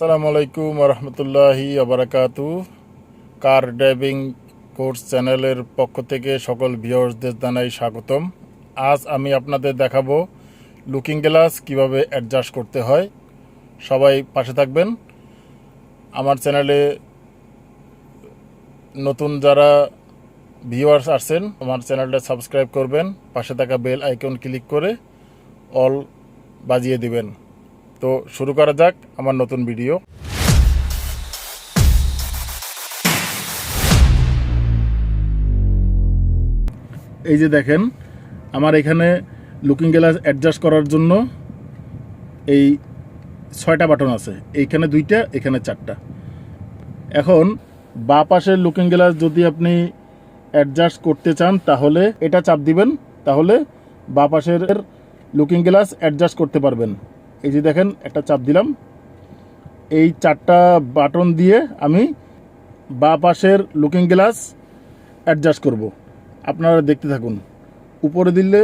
আসসালামু আলাইকুম রহমতুল্লাহি আবরাকাতু কার ড্রাইভিং কোর্স চ্যানেলের পক্ষ থেকে সকল ভিউয়ার্সদের জানাই স্বাগতম। আজ আমি আপনাদের দেখাবো লুকিং গ্লাস কীভাবে অ্যাডজাস্ট করতে হয়। সবাই পাশে থাকবেন। আমার চ্যানেলে নতুন যারা ভিউয়ার্স আসছেন, আমার চ্যানেলটা সাবস্ক্রাইব করবেন, পাশে থাকা বেল আইকন ক্লিক করে অল বাজিয়ে দিবেন। তো শুরু করা যাক আমার নতুন ভিডিও। এই যে দেখেন, আমার এখানে লুকিং গ্লাস অ্যাডজাস্ট করার জন্য এই ছয়টা বাটন আছে। এইখানে দুইটা, এখানে চারটা। এখন, বা পাশের লুকিং গ্লাস যদি আপনি অ্যাডজাস্ট করতে চান, তাহলে এটা চাপ দিবেন, তাহলে বা পাশের লুকিং গ্লাস অ্যাডজাস্ট করতে পারবেন। এই যে দেখেন, একটা চাপ দিলাম। এই চারটা বাটন দিয়ে আমি বা পাশের লুকিং গ্লাস অ্যাডজাস্ট করব। আপনারা দেখতে থাকুন। উপরে দিলে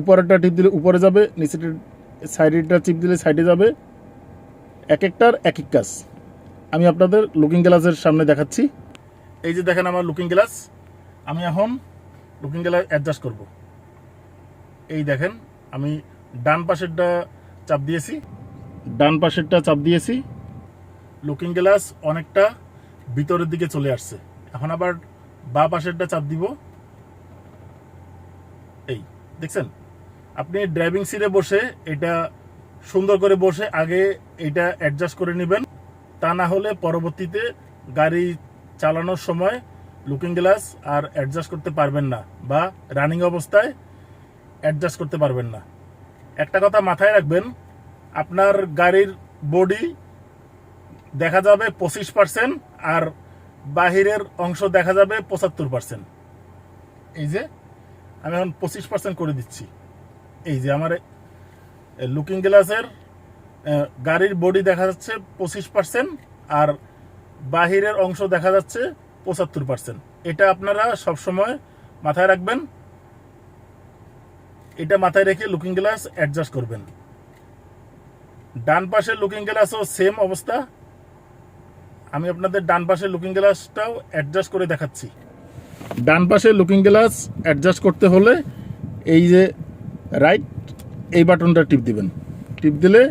উপরেরটা টিপ দিলে উপরে যাবে, নিচের সাইডেরটা চিপ দিলে সাইডে যাবে। এক একটার এক এক কাজ। আমি আপনাদের লুকিং গ্লাসের সামনে দেখাচ্ছি। এই যে দেখেন আমার লুকিং গ্লাস আমি এখন লুকিং গ্লাস অ্যাডজাস্ট করব। এই দেখেন, আমি ডান পাশেরটা চাপ দিয়েছি। ডান পাশেরটা চাপ দিয়েছি। লুকিং গ্লাস অনেকটা ভিতরের দিকে চলে আসছে। এখন আবার বা পাশেরটা চাপ দিব। এই দেখছেন? আপনি ড্রাইভিং সিটে বসে এটা সুন্দর করে বসে আগে এটা অ্যাডজাস্ট করে নেবেন। তা না হলে পরবর্তীতে গাড়ি চালানোর সময় লুকিং গ্লাস আর অ্যাডজাস্ট করতে পারবেন না বা রানিং অবস্থায় অ্যাডজাস্ট করতে পারবেন না। একটা কথা মাথায় রাখবেন, আপনার গাড়ির বডি দেখা যাবে পঁচিশ পার্সেন্ট আর বাহিরের অংশ দেখা যাবে পঁচাত্তর পার্সেন্ট এই যে, আমি এখন পঁচিশ পার্সেন্ট করে দিচ্ছি। এই যে আমার লুকিং গ্লাসের গাড়ির বডি দেখা যাচ্ছে পঁচিশ পার্সেন্ট আর বাহিরের অংশ দেখা যাচ্ছে পঁচাত্তর পার্সেন্ট এটা আপনারা সবসময় মাথায় রাখবেন। এটা মাথায় রেখে লুকিং গ্লাস অ্যাডজাস্ট করবেন। ডান পাশের লুকিং গ্লাসও সেম অবস্থা। আমি আপনাদের ডান পাশের লুকিং গ্লাসটাও অ্যাডজাস্ট করে দেখাচ্ছি। ডান পাশের লুকিং গ্লাস অ্যাডজাস্ট করতে হলে এই যে রাইট এই বাটনটা টিপ দিবেন। টিপ দিলে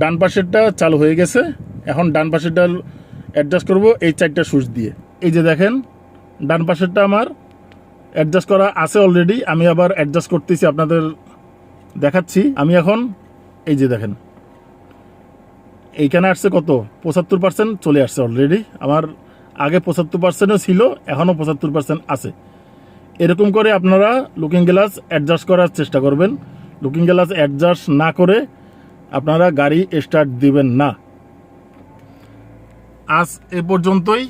ডান পাশেরটা চালু হয়ে গেছে। এখন ডান পাশেরটা অ্যাডজাস্ট করব এই চারটা সুইচ দিয়ে। এই যে দেখেন, ডান পাশেরটা আমার অ্যাডজাস্ট করা আছে অলরেডি আমি আবার অ্যাডজাস্ট করতেছি, আপনাদের দেখাচ্ছি। আমি এখন, এই যে দেখেন, এইখানে আসছে কত? পঁচাত্তর পার্সেন্ট চলে আসছে অলরেডি আমার আগে পঁচাত্তর পার্সেন্টও ছিল, এখনও পঁচাত্তর পার্সেন্ট আছে। এরকম করে আপনারা লুকিং গ্লাস অ্যাডজাস্ট করার চেষ্টা করবেন। লুকিং গ্লাস অ্যাডজাস্ট না করে আপনারা গাড়ি স্টার্ট দিবেন না। আজ এ পর্যন্তই।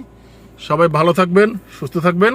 সবাই ভালো থাকবেন, সুস্থ থাকবেন।